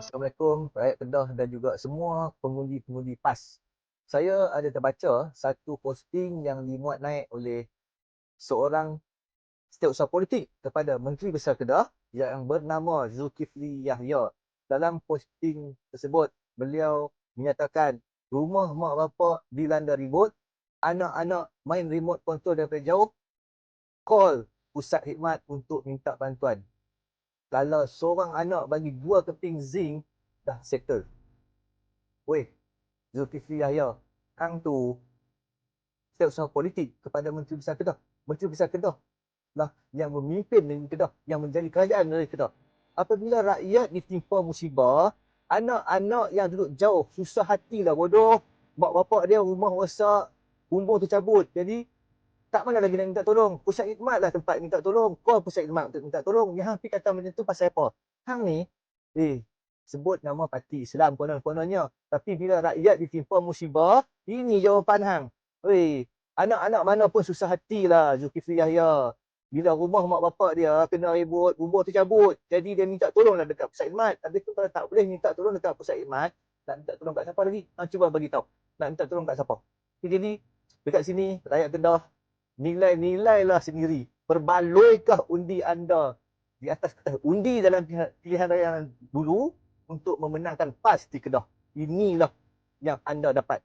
Assalamualaikum rakyat Kedah dan juga semua pengundi-pengundi PAS. Saya ada terbaca satu posting yang dimuat naik oleh seorang setiausaha politik kepada Menteri Besar Kedah yang bernama Zulkifli Yahya. Dalam posting tersebut, beliau menyatakan rumah mak bapak dilanda ribut, anak-anak main remote control daripada jauh, call pusat khidmat untuk minta bantuan kalau seorang anak bagi dua keping zinc dah settle. Weh, Zulkifli Yahya, hang tu setiausaha politik kepada Menteri Besar Kedah. Menteri Besar Kedah lah yang memimpin negeri Kedah, yang menjadi kerajaan negeri Kedah. Apabila rakyat ditimpa musibah, anak-anak yang duduk jauh, susah hati lah bodoh. Mak bapak dia rumah rosak, umur tercabut. Jadi tak mana lagi nak minta tolong. Pusat khidmat lah tempat minta tolong. Call pusat khidmat untuk minta tolong. Yang pergi kata macam tu pasal apa? Hang ni, eh, sebut nama parti Islam konon-kononnya. Tapi bila rakyat ditimpa musibah, ini jawapan hang. Weh, anak-anak mana pun susah hati lah Zulkifli Yahya. Bila rumah mak bapak dia kena ribut, umur tercabut. Jadi dia minta tolong lah dekat pusat khidmat. Tapi tu kalau tak boleh minta tolong dekat pusat khidmat, nak minta tolong kat siapa lagi? Ha, cuba bagi tahu. Nak minta tolong kat siapa? Jadi dekat sini rakyat Kedah nilai-nilailah sendiri. Perbaluikah undi anda di atas kertas undi dalam pilihan raya dulu untuk memenangkan PAS di Kedah. Inilah yang anda dapat.